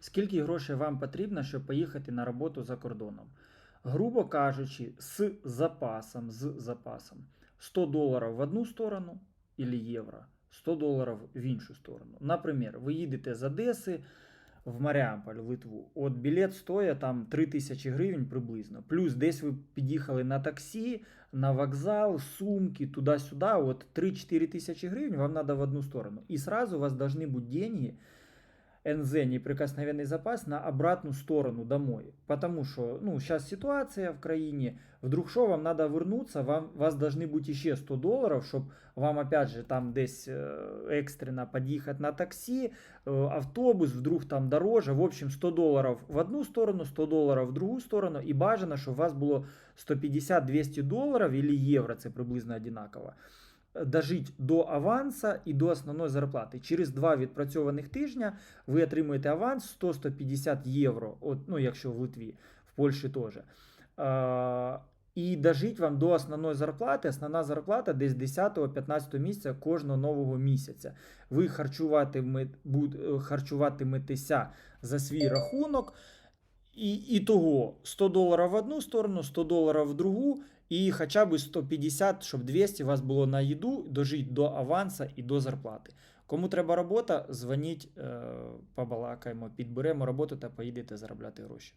Скільки грошей вам потрібно, щоб поїхати на роботу за кордоном? Грубо кажучи, з запасом, з запасом 100 доларів в одну сторону или євро, 100 доларів в іншу сторону. Наприклад, ви їдете з Одеси в Маріамполь, в Литву. От білет стоїть там 3000 гривень приблизно. Плюс десь ви під'їхали на таксі, на вокзал, сумки, туди-сюди. От 3-4 тисячі гривень вам треба в одну сторону. І сразу у вас должны бути деньги, НЗ, неприкосновенный запас, на обратную сторону домой. Потому что, ну, сейчас ситуация в краине, вдруг что, вам надо вернуться, вам, вас должны быть еще 100 долларов, чтобы вам, опять же, там десь э, экстренно подъехать на такси, э, автобус, вдруг там дороже, в общем, 100 долларов в одну сторону, 100 долларов в другу сторону, і бажано, щоб у вас було 150-200 долларів или євро, це приблизно одинаково, дожить до аванса і до основної зарплати. Через два відпрацьованих тижня ви отримуєте аванс 100-150 євро, от, ну, якщо в Литві, в Польщі теж. І дожить вам до основної зарплати. Основна зарплата десь 10-15 місяця кожного нового місяця. Ви харчуватиметеся за свій рахунок. І, і того 100 доларів в одну сторону, 100 доларів в другу, і хоча б 150, щоб 200 у вас було на їду, дожить до аванса і до зарплати. Кому треба робота, дзвоніть, е, побалакаємо, підберемо роботу та поїдете заробляти гроші.